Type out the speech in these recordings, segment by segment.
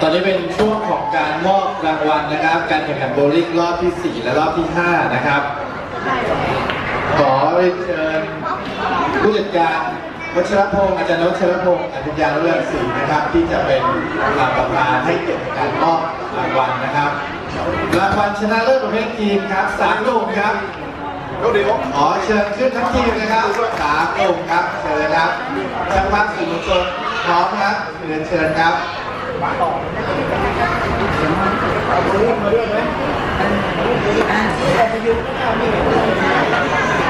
ตอนนี้เป็นช่วงของการมอบรางวัลนะครับ การแข่งขันโบลิ่งรอบที่ 4 และรอบที่ 5 นะครับ ขอเรียนเชิญผู้จัดการวัชรพงศ์อาจารย์วัชรพงศ์อธิยาเรื่องศรีนะครับ ที่จะเป็นประธานให้เกียรติการมอบรางวัลนะครับรางวัลชนะเลิศประเภททีมครับสามกลุ่มครับโชคดีครับขอเชิญขึ้นทั้งทีมนะครับสามกลุ่มครับเชิญครับช่างภาพสื่อมวลชนพร้อมครับเรียนเชิญครับ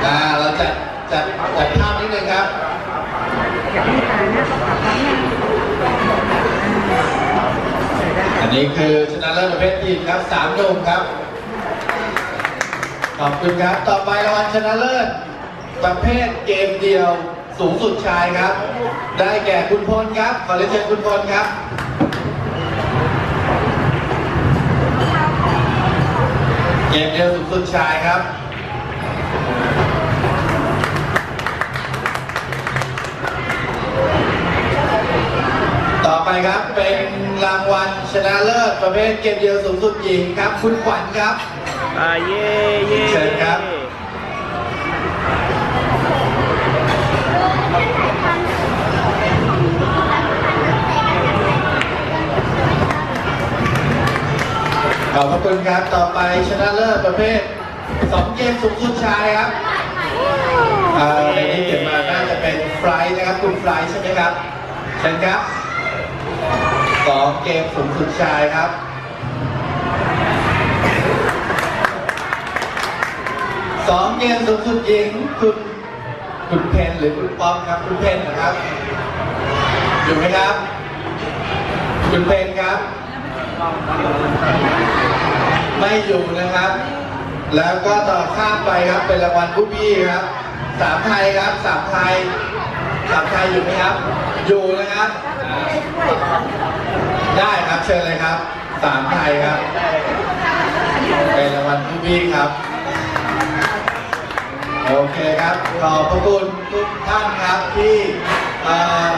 อ่าเราจัดจัดจัดภาพนิดนึงครับอันนี้คือชนะเลิศประเภททีมครับสามหนุ่มครับ ขอบคุณครับ ต่อไปรางวัลชนะเลิศประเภทเกมเดียวสูงสุดชายครับ ได้แก่คุณพลครับ ขอเรียนเชิญคุณพลครับ เกมเดียวสูงสุดชายครับต่อไปครับเป็นรางวัลชนะเลิศประเภทเกมเดียวสูงสุดหญิงครับ คุณขวัญครับอ่าเย่เย่เชิญครับ ขอบคุณครับต่อไปชนะเลิศประเภทสองเกมสูงสุดชายครับอ่าในนี้เขียนมาน่าจะเป็นไฟล์นะครับคุณไฟล์ใช่ไหมครับเชิญครับสองเกมสูงสุดชายครับสองเกมสูงสุดหญิงคุณคุณเพนหรือคุณป๊อปครับคุณเพนนะครับอยู่ไหมครับ คุณเพนครับ ไม่อยู่นะครับ แล้วก็ต่อข้ามไปครับเป็นรางวัลผู้พี่ครับ สามไทยครับ สามไทย สามไทยอยู่ไหมครับ อยู่นะครับ ได้ครับเชิญเลยครับ สามไทยครับ เป็นรางวัลผู้พี่ครับ โอเคครับ ขอบพระคุณทุกท่านครับที่อ่อร่วม